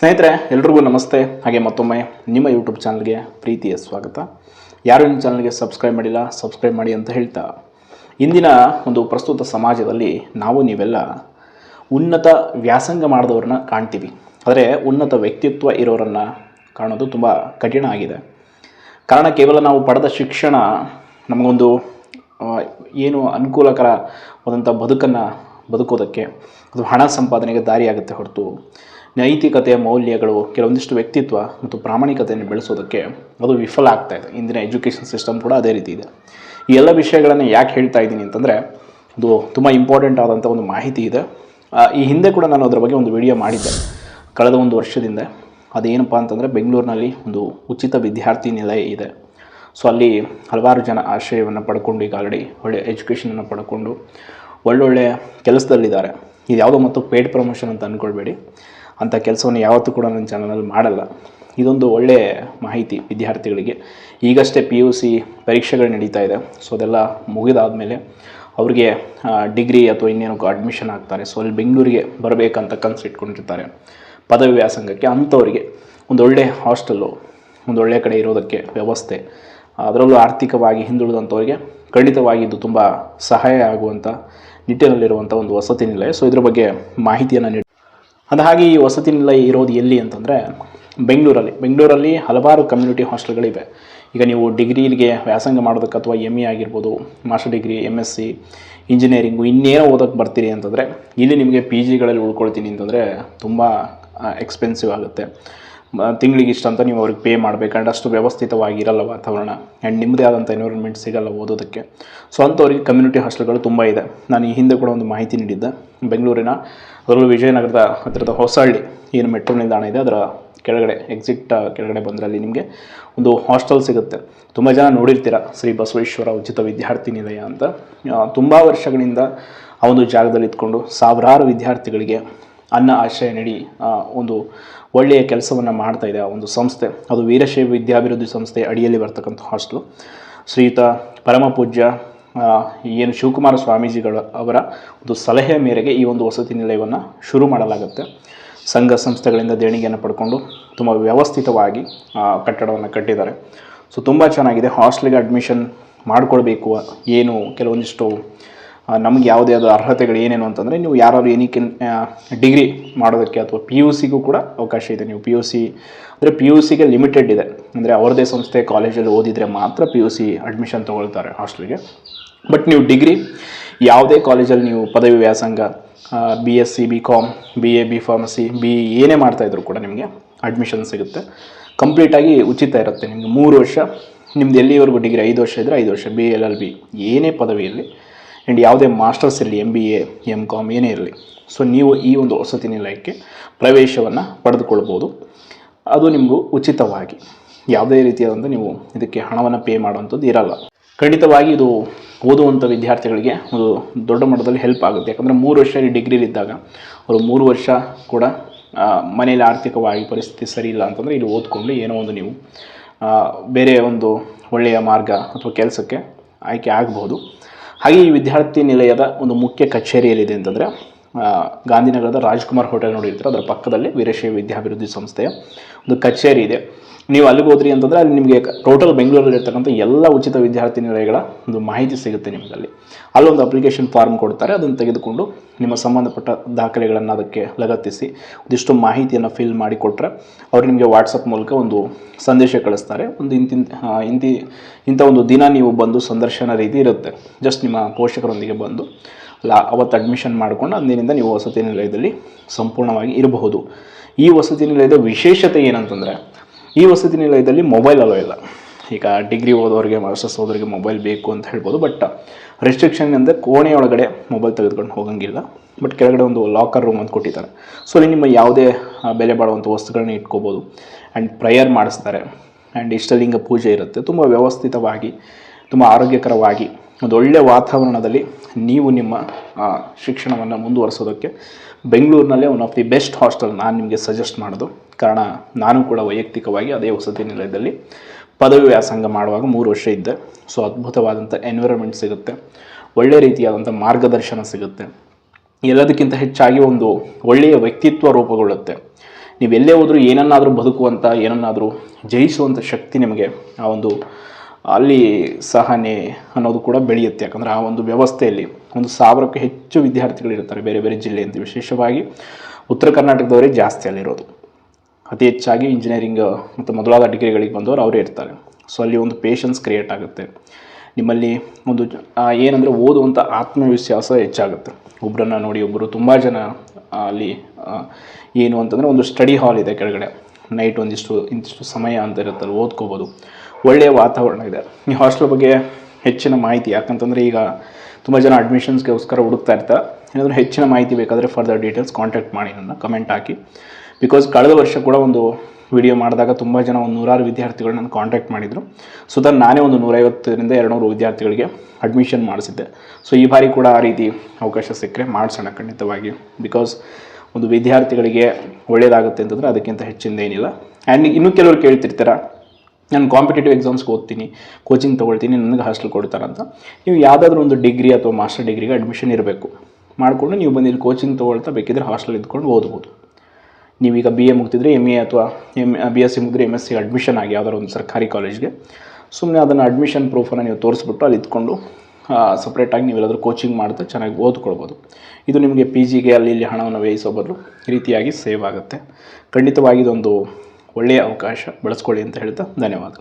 ಸ್ನೇಹಿತರೆ, ಎಲ್ರಿಗೂ ನಮಸ್ತೆ. ಹಾಗೆ ಮತ್ತೊಮ್ಮೆ ನಿಮ್ಮ ಯೂಟ್ಯೂಬ್ ಚಾನಲ್ಗೆ ಪ್ರೀತಿಯ ಸ್ವಾಗತ. ಯಾರು ನಿಮ್ಮ ಚಾನಲ್ಗೆ ಸಬ್ಸ್ಕ್ರೈಬ್ ಮಾಡಿಲ್ಲ, ಸಬ್ಸ್ಕ್ರೈಬ್ ಮಾಡಿ ಅಂತ ಹೇಳ್ತಾ. ಇಂದಿನ ಒಂದು ಪ್ರಸ್ತುತ ಸಮಾಜದಲ್ಲಿ ನಾವು ನೀವೆಲ್ಲ ಉನ್ನತ ವ್ಯಾಸಂಗ ಮಾಡಿದವ್ರನ್ನ ಕಾಣ್ತೀವಿ. ಆದರೆ ಉನ್ನತ ವ್ಯಕ್ತಿತ್ವ ಇರೋರನ್ನು ಕಾಣೋದು ತುಂಬ ಕಠಿಣ ಆಗಿದೆ. ಕಾರಣ ಕೇವಲ ನಾವು ಪಡೆದ ಶಿಕ್ಷಣ ನಮಗೊಂದು ಏನು ಅನುಕೂಲಕರ ಅನುಕೂಲಕರವಾದಂಥ ಬದುಕನ್ನು ಬದುಕೋದಕ್ಕೆ, ಅದು ಹಣ ಸಂಪಾದನೆಗೆ ದಾರಿಯಾಗುತ್ತೆ ಹೊರತು ನೈತಿಕತೆಯ ಮೌಲ್ಯಗಳು, ಕೆಲವೊಂದಿಷ್ಟು ವ್ಯಕ್ತಿತ್ವ ಮತ್ತು ಪ್ರಾಮಾಣಿಕತೆಯನ್ನು ಬೆಳೆಸೋದಕ್ಕೆ ಅದು ವಿಫಲ ಆಗ್ತಾ ಇದೆ. ಇಂದಿನ ಎಜುಕೇಷನ್ ಸಿಸ್ಟಮ್ ಕೂಡ ಅದೇ ರೀತಿ ಇದೆ. ಈ ಎಲ್ಲ ವಿಷಯಗಳನ್ನು ಯಾಕೆ ಹೇಳ್ತಾ ಇದ್ದೀನಿ ಅಂತಂದರೆ ಇದು ತುಂಬ ಇಂಪಾರ್ಟೆಂಟ್ ಆದಂಥ ಒಂದು ಮಾಹಿತಿ ಇದೆ. ಈ ಹಿಂದೆ ಕೂಡ ನಾನು ಅದರ ಬಗ್ಗೆ ಒಂದು ವಿಡಿಯೋ ಮಾಡಿದ್ದೆ. ಕಳೆದ ಒಂದು ವರ್ಷದಿಂದ. ಅದೇನಪ್ಪ ಅಂತಂದರೆ, ಬೆಂಗಳೂರಿನಲ್ಲಿ ಒಂದು ಉಚಿತ ವಿದ್ಯಾರ್ಥಿ ನಿಲಯ ಇದೆ. ಸೊ, ಅಲ್ಲಿ ಹಲವಾರು ಜನ ಆಶ್ರಯವನ್ನು ಪಡ್ಕೊಂಡು ಈಗ ಆಲ್ರೆಡಿ ಒಳ್ಳೆಯ ಎಜುಕೇಷನನ್ನು ಪಡ್ಕೊಂಡು ಒಳ್ಳೊಳ್ಳೆ ಕೆಲಸದಲ್ಲಿದ್ದಾರೆ. ಇದು ಯಾವುದೋ ಮತ್ತು ಪೇಡ್ ಪ್ರಮೋಷನ್ ಅಂತ ಅಂದ್ಕೊಳ್ಬೇಡಿ ಅಂಥ ಕೆಲಸವನ್ನು ಯಾವತ್ತೂ ಕೂಡ ನನ್ನ ಚಾನಲಲ್ಲಿ ಮಾಡಲ್ಲ. ಇದೊಂದು ಒಳ್ಳೆಯ ಮಾಹಿತಿ ವಿದ್ಯಾರ್ಥಿಗಳಿಗೆ. ಈಗಷ್ಟೇ ಪಿ ಯು ಸಿ ಪರೀಕ್ಷೆಗಳು ನಡೀತಾ ಇದೆ. ಸೊ ಅದೆಲ್ಲ ಮುಗಿದಾದಮೇಲೆ ಅವ್ರಿಗೆ ಡಿಗ್ರಿ ಅಥವಾ ಇನ್ನೇನೋ ಅಡ್ಮಿಷನ್ ಆಗ್ತಾರೆ. ಸೊ ಅಲ್ಲಿ ಬೆಂಗಳೂರಿಗೆ ಬರಬೇಕಂತ ಕನಸು ಇಟ್ಕೊಂಡಿರ್ತಾರೆ. ಪದವಿ ವ್ಯಾಸಂಗಕ್ಕೆ ಅಂಥವ್ರಿಗೆ ಒಂದು ಒಳ್ಳೆಯ ಹಾಸ್ಟೆಲ್ಲು ಒಂದು ಒಳ್ಳೆಯ ಕಡೆ ಇರೋದಕ್ಕೆ ವ್ಯವಸ್ಥೆ, ಅದರಲ್ಲೂ ಆರ್ಥಿಕವಾಗಿ ಹಿಂದುಳಿದಂಥವ್ರಿಗೆ ಖಂಡಿತವಾಗಿ ಇದು ತುಂಬ ಸಹಾಯ ಆಗುವಂಥ ನಿಟ್ಟಿನಲ್ಲಿರುವಂಥ ಒಂದು ವಸತಿ ನಿಲಯ. ಸೊ ಇದ್ರ ಬಗ್ಗೆ ಮಾಹಿತಿಯನ್ನು ನೀಡಿ ಅಂದ ಹಾಗೆ ಈ ವಸತಿ ನಿಲಯ ಇರೋದು ಎಲ್ಲಿ ಅಂತಂದರೆ ಬೆಂಗಳೂರಲ್ಲಿ. ಬೆಂಗಳೂರಲ್ಲಿ ಹಲವಾರು ಕಮ್ಯುನಿಟಿ ಹಾಸ್ಟೆಲ್ಗಳಿವೆ ಈಗ ನೀವು ಡಿಗ್ರಿಗೆ ವ್ಯಾಸಂಗ ಮಾಡೋದಕ್ಕೆ ಅಥವಾ ಎಂ ಎ ಆಗಿರ್ಬೋದು master degree M S C engineering ಇನ್ನೇನೋ ಓದೋಕ್ಕೆ ಬರ್ತೀರಿ ಅಂತಂದರೆ ಇಲ್ಲಿ ನಿಮಗೆ ಪಿ ಜಿಗಳಲ್ಲಿ ಉಳ್ಕೊಳ್ತೀನಿ ಅಂತಂದರೆ ತುಂಬ ಎಕ್ಸ್ಪೆನ್ಸಿವ್ ಆಗುತ್ತೆ. ತಿಂಗಳಿಗೆ ಇಷ್ಟ ಅಂತ ನೀವು ಅವ್ರಿಗೆ ಪೇ ಮಾಡಬೇಕಂದ್ರೆ ಅಷ್ಟು ವ್ಯವಸ್ಥಿತವಾಗಿ ಇರಲ್ಲ ವಾತಾವರಣ. ಆ್ಯಂಡ್ ನಿಮ್ಮದೇ ಆದಂಥ ಎನ್ವಿರಾನ್ಮೆಂಟ್ ಸಿಗಲ್ಲ ಓದೋದಕ್ಕೆ. ಸೊ ಅಂಥವ್ರಿಗೆ ಕಮ್ಯುನಿಟಿ ಹಾಸ್ಟೆಲ್ಗಳು ತುಂಬ ಇದೆ. ನಾನು ಈ ಹಿಂದೆ ಕೂಡ ಒಂದು ಮಾಹಿತಿ ನೀಡಿದ್ದೆ. ಬೆಂಗಳೂರಿನ ಅದರಲ್ಲೂ ವಿಜಯನಗರದ ಹತ್ತಿರದ ಹೊಸಹಳ್ಳಿ ಏನು ಮೆಟ್ರೋ ನಿಲ್ದಾಣ ಇದೆ. ಅದರ ಕೆಳಗಡೆ ಎಕ್ಸಿಟ್ ಕೆಳಗಡೆ ಬಂದರೆ ಅಲ್ಲಿ ನಿಮಗೆ ಒಂದು ಹಾಸ್ಟೆಲ್ ಸಿಗುತ್ತೆ. ತುಂಬ ಜನ ನೋಡಿರ್ತೀರ ಶ್ರೀ ಬಸವೇಶ್ವರ ಉಚಿತ ವಿದ್ಯಾರ್ಥಿ ನಿಲಯ ಅಂತ. ತುಂಬ ವರ್ಷಗಳಿಂದ ಆ ಒಂದು ಜಾಗದಲ್ಲಿ ಇದ್ಕೊಂಡು ಸಾವಿರಾರು ವಿದ್ಯಾರ್ಥಿಗಳಿಗೆ ಅನ್ನ ಆಶ್ರಯ ನೀಡಿ ಒಂದು ಒಳ್ಳೆಯ ಕೆಲಸವನ್ನು ಮಾಡ್ತಾ ಇದೆ ಆ ಒಂದು ಸಂಸ್ಥೆ. ಅದು ವೀರಶೈವ ವಿದ್ಯಾಭಿವೃದ್ಧಿ ಸಂಸ್ಥೆ ಅಡಿಯಲ್ಲಿ ಬರ್ತಕ್ಕಂಥ ಹಾಸ್ಟೆಲು. ಶ್ರೀಯುತ ಪರಮಪೂಜ್ಯ ಏನು ಶಿವಕುಮಾರ ಸ್ವಾಮೀಜಿಗಳ ಅವರ ಒಂದು ಸಲಹೆ ಮೇರೆಗೆ ಈ ಒಂದು ವಸತಿ ನಿಲಯವನ್ನು ಶುರು ಮಾಡಲಾಗುತ್ತೆ. ಸಂಘ ಸಂಸ್ಥೆಗಳಿಂದ ದೇಣಿಗೆಯನ್ನು ಪಡ್ಕೊಂಡು ತುಂಬ ವ್ಯವಸ್ಥಿತವಾಗಿ ಕಟ್ಟಡವನ್ನು ಕಟ್ಟಿದ್ದಾರೆ. ಸೊ, ತುಂಬ ಚೆನ್ನಾಗಿದೆ. ಹಾಸ್ಟೆಲ್ಗೆ ಅಡ್ಮಿಷನ್ ಮಾಡಿಕೊಳ್ಬೇಕು ಏನು ಕೆಲವೊಂದಿಷ್ಟು ನಮಗೆ ಯಾವುದೇ ಅದು ಅರ್ಹತೆಗಳು ಏನೇನು ಅಂತಂದರೆ ನೀವು ಯಾರಾದ್ರು ಏನಕ್ಕೆ ಡಿಗ್ರಿ ಮಾಡೋದಕ್ಕೆ ಅಥವಾ ಪಿ ಯು ಸಿಗೂ ಕೂಡ ಅವಕಾಶ ಇದೆ. ನೀವು ಪಿ ಯು ಸಿ ಅಂದರೆ ಪಿ ಯು ಸಿಗೆ ಲಿಮಿಟೆಡ್ ಇದೆ. ಅಂದರೆ ಅವರದೇ ಸಂಸ್ಥೆ ಕಾಲೇಜಲ್ಲಿ ಓದಿದರೆ ಮಾತ್ರ ಪಿ ಯು ಸಿ ಅಡ್ಮಿಷನ್ ತೊಗೊಳ್ತಾರೆ ಹಾಸ್ಟೆಲ್ಗೆ ಬಟ್ ನೀವು ಡಿಗ್ರಿ ಯಾವುದೇ ಕಾಲೇಜಲ್ಲಿ ನೀವು ಪದವಿ ವ್ಯಾಸಂಗ B S C B com B A B pharmacy B ಏನೇ ಮಾಡ್ತಾಯಿದ್ರು ಕೂಡ ನಿಮಗೆ ಅಡ್ಮಿಷನ್ ಸಿಗುತ್ತೆ. ಕಂಪ್ಲೀಟಾಗಿ ಉಚಿತ ಇರುತ್ತೆ. ನಿಮಗೆ ಮೂರು ವರ್ಷ, ನಿಮ್ದು ಎಲ್ಲಿವರೆಗೂ ಡಿಗ್ರಿ ಐದು ವರ್ಷ ಇದ್ದರೆ ಐದು ವರ್ಷ ಬಿ ಎಲ್ ಎಲ್ ಬಿ ಏನೇ ಪದವಿಯಲ್ಲಿ ಆ್ಯಂಡ್ ಯಾವುದೇ ಮಾಸ್ಟರ್ಸ್ ಇರಲಿ M B A M com ಏನೇ ಇರಲಿ. ಸೊ ನೀವು ಈ ಒಂದು ವಸತಿ ನಿಲಯಕ್ಕೆ ಪ್ರವೇಶವನ್ನು ಪಡೆದುಕೊಳ್ಬೋದು. ಅದು ನಿಮಗೂ ಉಚಿತವಾಗಿ. ಯಾವುದೇ ರೀತಿಯಾದಂಥ ನೀವು ಇದಕ್ಕೆ ಹಣವನ್ನು ಪೇ ಮಾಡುವಂಥದ್ದು ಇರಲ್ಲ. ಖಂಡಿತವಾಗಿ ಇದು ಓದುವಂಥ ವಿದ್ಯಾರ್ಥಿಗಳಿಗೆ ಒಂದು ದೊಡ್ಡ ಮಟ್ಟದಲ್ಲಿ ಹೆಲ್ಪ್ ಆಗುತ್ತೆ. ಯಾಕಂದರೆ ಮೂರು ವರ್ಷ ಡಿಗ್ರಿಲಿದ್ದಾಗ ಅವರು ಮೂರು ವರ್ಷ ಕೂಡ ಮನೆಯಲ್ಲಿ ಆರ್ಥಿಕವಾಗಿ ಪರಿಸ್ಥಿತಿ ಸರಿ ಇಲ್ಲ ಅಂತಂದರೆ ಇಲ್ಲಿ ಓದ್ಕೊಂಡು ಏನೋ ಒಂದು ನೀವು ಬೇರೆ ಒಂದು ಒಳ್ಳೆಯ ಮಾರ್ಗ ಅಥವಾ ಕೆಲಸಕ್ಕೆ ಆಯ್ಕೆ ಆಗಬಹುದು ಹಾಗೆ ಈ ವಿದ್ಯಾರ್ಥಿ ನಿಲಯದ ಒಂದು ಮುಖ್ಯ ಕಚೇರಿ ಎಲ್ಲಿದೆ ಅಂತಂದರೆ ಗಾಂಧಿನಗರದ ರಾಜ್ಕುಮಾರ್ ಹೋಟೆಲ್ ನೋಡಿರ್ತೀರ ಅದರ ಪಕ್ಕದಲ್ಲಿ ವೀರಶೈವ ವಿದ್ಯಾಭಿವೃದ್ಧಿ ಸಂಸ್ಥೆಯ ಒಂದು ಕಚೇರಿ ಇದೆ. ನೀವು ಅಲ್ಲಿಗೆ ಹೋದ್ರಿ ಅಂತಂದರೆ ಅಲ್ಲಿ ನಿಮಗೆ ಟೋಟಲ್ ಬೆಂಗಳೂರಲ್ಲಿ ಇರ್ತಕ್ಕಂಥ ಎಲ್ಲ ಉಚಿತ ವಿದ್ಯಾರ್ಥಿ ನಿಲಯಗಳ ಒಂದು ಮಾಹಿತಿ ಸಿಗುತ್ತೆ ನಿಮಗಲ್ಲಿ ಅಲ್ಲೊಂದು ಅಪ್ಲಿಕೇಶನ್ ಫಾರ್ಮ್ ಕೊಡ್ತಾರೆ ಅದನ್ನು ತೆಗೆದುಕೊಂಡು ನಿಮ್ಮ ಸಂಬಂಧಪಟ್ಟ ದಾಖಲೆಗಳನ್ನು ಅದಕ್ಕೆ ಲಗತ್ತಿಸಿ ಒಂದಿಷ್ಟು ಮಾಹಿತಿಯನ್ನು ಫಿಲ್ ಮಾಡಿ ಕೊಟ್ಟರೆ ಅವರು ನಿಮಗೆ ವಾಟ್ಸಪ್ ಮೂಲಕ ಒಂದು ಸಂದೇಶ ಕಳಿಸ್ತಾರೆ. ಒಂದು ಇಂತಿಂತ ಆ, ಇಂತಿ ಇಂಥ ಒಂದು ದಿನ ನೀವು ಬಂದು ಸಂದರ್ಶನ ರೀತಿ ಇರುತ್ತೆ. ಜಸ್ಟ್ ನಿಮ್ಮ ಪೋಷಕರೊಂದಿಗೆ ಬಂದು ಲಾ, ಅವತ್ತು ಅಡ್ಮಿಷನ್ ಮಾಡಿಕೊಂಡು ಅಂದಿನಿಂದ ನೀವು ವಸತಿ ನಿಲಯದಲ್ಲಿ ಸಂಪೂರ್ಣವಾಗಿ ಇರಬಹುದು. ಈ ವಸತಿ ನಿಲಯದ ವಿಶೇಷತೆ ಏನಂತಂದರೆ, ಈ ವಸತಿ ನಿಲಯದಲ್ಲಿ ಮೊಬೈಲ್ ಅಲೋ ಇಲ್ಲ. ಈಗ ಡಿಗ್ರಿ ಓದೋರಿಗೆ ಮಾಸ್ಟರ್ಸ್ ಓದೋರಿಗೆ ಮೊಬೈಲ್ ಬೇಕು ಅಂತ ಹೇಳ್ಬೋದು ಬಟ್ ರೆಸ್ಟ್ರಿಕ್ಷನ್ ಅಂದರೆ ಕೋಣೆಯೊಳಗಡೆ ಮೊಬೈಲ್ ತೆಗೆದುಕೊಂಡು ಹೋಗಂಗಿಲ್ಲ. ಬಟ್ ಕೆಳಗಡೆ ಒಂದು ಲಾಕರ್ ರೂಮ್ ಅಂತ ಕೊಟ್ಟಿದ್ದಾರೆ. ಸೊ ಅಲ್ಲಿ ನಿಮ್ಮ ಯಾವುದೇ ಬೆಲೆ ಬಾಳುವಂಥ ವಸ್ತುಗಳನ್ನ ಇಟ್ಕೋಬೋದು. ಆ್ಯಂಡ್ ಪ್ರೇಯರ್ ಮಾಡಿಸ್ತಾರೆ. ಆ್ಯಂಡ್ ಇಷ್ಟಲಿಂಗ ಪೂಜೆ ಇರುತ್ತೆ. ತುಂಬ ವ್ಯವಸ್ಥಿತವಾಗಿ, ತುಂಬ ಆರೋಗ್ಯಕರವಾಗಿ ಒಂದು ಒಳ್ಳೆಯ ವಾತಾವರಣದಲ್ಲಿ ನೀವು ನಿಮ್ಮ ಶಿಕ್ಷಣವನ್ನು ಮುಂದುವರಿಸೋದಕ್ಕೆ ಬೆಂಗಳೂರಿನಲ್ಲೇ one of the best hostel ನಾನು ನಿಮಗೆ ಸಜೆಸ್ಟ್ ಮಾಡೋದು. ಕಾರಣ ನಾನು ಕೂಡ ವೈಯಕ್ತಿಕವಾಗಿ ಅದೇ ವಸತಿ ನಿಲಯದಲ್ಲಿ ಪದವಿ ವ್ಯಾಸಂಗ ಮಾಡುವಾಗ ಮೂರು ವರ್ಷ ಇದ್ದೆ. ಸೊ ಅದ್ಭುತವಾದಂಥ ಎನ್ವಿರಾನ್ಮೆಂಟ್ ಸಿಗುತ್ತೆ. ಒಳ್ಳೆ ರೀತಿಯಾದಂಥ ಮಾರ್ಗದರ್ಶನ ಸಿಗುತ್ತೆ. ಎಲ್ಲದಕ್ಕಿಂತ ಹೆಚ್ಚಾಗಿ ಒಂದು ಒಳ್ಳೆಯ ವ್ಯಕ್ತಿತ್ವ ರೂಪುಗೊಳ್ಳುತ್ತೆ. ನೀವು ಎಲ್ಲೇ ಹೋದರೂ ಏನನ್ನಾದರೂ ಬದುಕುವಂಥ ಏನನ್ನಾದರೂ ಜಯಿಸುವಂಥ ಶಕ್ತಿ ನಿಮಗೆ ಆ ಒಂದು ಅಲ್ಲಿ ಸಹನೆ ಅನ್ನೋದು ಕೂಡ ಬೆಳೆಯುತ್ತೆ. ಯಾಕಂದರೆ ಆ ಒಂದು ವ್ಯವಸ್ಥೆಯಲ್ಲಿ ಒಂದು ಸಾವಿರಕ್ಕೂ ಹೆಚ್ಚು ವಿದ್ಯಾರ್ಥಿಗಳಿರ್ತಾರೆ ಬೇರೆ ಬೇರೆ ಜಿಲ್ಲೆಯಿಂದ. ವಿಶೇಷವಾಗಿ ಉತ್ತರ ಕರ್ನಾಟಕದವರೇ ಜಾಸ್ತಿ ಅಲ್ಲಿರೋದು. ಅತಿ ಹೆಚ್ಚಾಗಿ ಇಂಜಿನಿಯರಿಂಗ್ ಮತ್ತು ಮೊದಲಾದ ಡಿಗ್ರಿಗಳಿಗೆ ಬಂದವರು ಅವರೇ ಇರ್ತಾರೆ. ಸೊ ಅಲ್ಲಿ ಒಂದು ಪೇಷನ್ಸ್ ಕ್ರಿಯೇಟ್ ಆಗುತ್ತೆ. ನಿಮ್ಮಲ್ಲಿ ಒಂದು ಏನಂದರೆ ಓದುವಂಥ ಆತ್ಮವಿಶ್ವಾಸ ಹೆಚ್ಚಾಗುತ್ತೆ. ಒಬ್ಬರನ್ನ ನೋಡಿ ಒಬ್ಬರು ತುಂಬ ಜನ ಅಲ್ಲಿ ಏನು ಅಂತಂದರೆ ಒಂದು ಸ್ಟಡಿ ಹಾಲ್ ಇದೆ ಕೆಳಗಡೆ. ನೈಟ್ ಒಂದಿಷ್ಟು, ಇಂತಿಷ್ಟು ಸಮಯ ಅಂತ ಇರುತ್ತಲ್ಲ, ಓದ್ಕೋಬೋದು. ಒಳ್ಳೆಯ ವಾತಾವರಣ ಇದೆ. ಈ ಹಾಸ್ಟೆಲ್ ಬಗ್ಗೆ ಹೆಚ್ಚಿನ ಮಾಹಿತಿ, ಯಾಕಂತಂದರೆ ಈಗ ತುಂಬ ಜನ ಅಡ್ಮಿಷನ್ಸ್ಗೋಸ್ಕರ ಹುಡುಕ್ತಾ ಇರ್ತಾರೆ. ಏನಾದರೂ ಹೆಚ್ಚಿನ ಮಾಹಿತಿ ಬೇಕಾದರೆ ಫರ್ದರ್ ಡೀಟೇಲ್ಸ್ ಕಾಂಟ್ಯಾಕ್ಟ್ ಮಾಡಿ ನನ್ನ ಕಮೆಂಟ್ ಹಾಕಿ. ಬಿಕಾಸ್ ಕಳೆದ ವರ್ಷ ಕೂಡ ಒಂದು ವಿಡಿಯೋ ಮಾಡಿದಾಗ ತುಂಬ ಜನ ಒಂದು ನೂರಾರು ವಿದ್ಯಾರ್ಥಿಗಳು ನಾನು ಕಾಂಟ್ಯಾಕ್ಟ್ ಮಾಡಿದರು. ಸೊ ದನ್ ನಾನೇ ಒಂದು ನೂರೈವತ್ತರಿಂದ ಎರಡುನೂರು ವಿದ್ಯಾರ್ಥಿಗಳಿಗೆ ಅಡ್ಮಿಷನ್ ಮಾಡಿಸಿದ್ದೆ. ಸೊ ಈ ಬಾರಿ ಕೂಡ ಆ ರೀತಿ ಅವಕಾಶ ಸಿಕ್ಕರೆ ಮಾಡಿಸೋಣ ಖಂಡಿತವಾಗಿ. ಬಿಕಾಸ್ ಒಂದು ವಿದ್ಯಾರ್ಥಿಗಳಿಗೆ ಒಳ್ಳೆಯದಾಗುತ್ತೆ ಅಂತಂದರೆ ಅದಕ್ಕಿಂತ ಹೆಚ್ಚಿಂದ ಏನಿಲ್ಲ. ಆ್ಯಂಡ್ ಇನ್ನೂ ಕೆಲವರು ಕೇಳ್ತಿರ್ತೀರ, ನಾನು ಕಾಂಪಿಟೇಟಿವ್ ಎಕ್ಸಾಮ್ಸ್ಗೆ ಓದ್ತೀನಿ ಕೋಚಿಂಗ್ ತೊಗೊಳ್ತೀನಿ, ನನಗೆ ಹಾಸ್ಟೆಲ್ ಕೊಡ್ತಾರಂತ ನೀವು ಯಾವುದಾದ್ರೂ ಒಂದು ಡಿಗ್ರಿ ಅಥವಾ ಮಾಸ್ಟರ್ ಡಿಗ್ರಿಗೆ ಅಡ್ಮಿಷನ್ ಇರಬೇಕು. ಮಾಡಿಕೊಂಡು ನೀವು ಬಂದು ಕೋಚಿಂಗ್ ತೊಗೊಳ್ತಾ ಬೇಕಿದ್ರೆ ಹಾಸ್ಟೆಲ್ ಇದ್ಕೊಂಡು ಓದ್ಬೋದು. ನೀವೀಗ ಬಿ ಎ ಮುಗ್ತಿದ್ರೆ ಎಂ ಎ ಅಥವಾ ಎಂ ಬಿ ಎಸ್ ಸಿ ಮುಗಿದ್ರೆ ಎಂ ಎಸ್ ಸಿ ಅಡ್ಮಿಷನ್ ಆಗಿ ಯಾವುದಾದ್ರು ಒಂದು ಸರ್ಕಾರಿ ಕಾಲೇಜ್ಗೆ ಸುಮ್ಮನೆ ಅದನ್ನು ಅಡ್ಮಿಷನ್ ಪ್ರೂಫನ್ನು ನೀವು ತೋರಿಸ್ಬಿಟ್ಟು ಅಲ್ಲಿ ಇದ್ಕೊಂಡು ಸಪ್ರೇಟಾಗಿ ನೀವೆಲ್ಲಾದರೂ ಕೋಚಿಂಗ್ ಮಾಡ್ತಾ ಚೆನ್ನಾಗಿ ಓದ್ಕೊಳ್ಬೋದು. ಇದು ನಿಮಗೆ ಪಿ ಜಿಗೆ ಅಲ್ಲಿ ಇಲ್ಲಿ ಹಣವನ್ನು ವ್ಯಯಿಸೋ ಬದಲು ರೀತಿಯಾಗಿ ಸೇವ್ ಆಗುತ್ತೆ. ಖಂಡಿತವಾಗಿ ಇದೊಂದು ಒಳ್ಳೆಯ ಅವಕಾಶ. ಬಳಸ್ಕೊಳ್ಳಿ ಅಂತ ಹೇಳ್ತಾ ಧನ್ಯವಾದ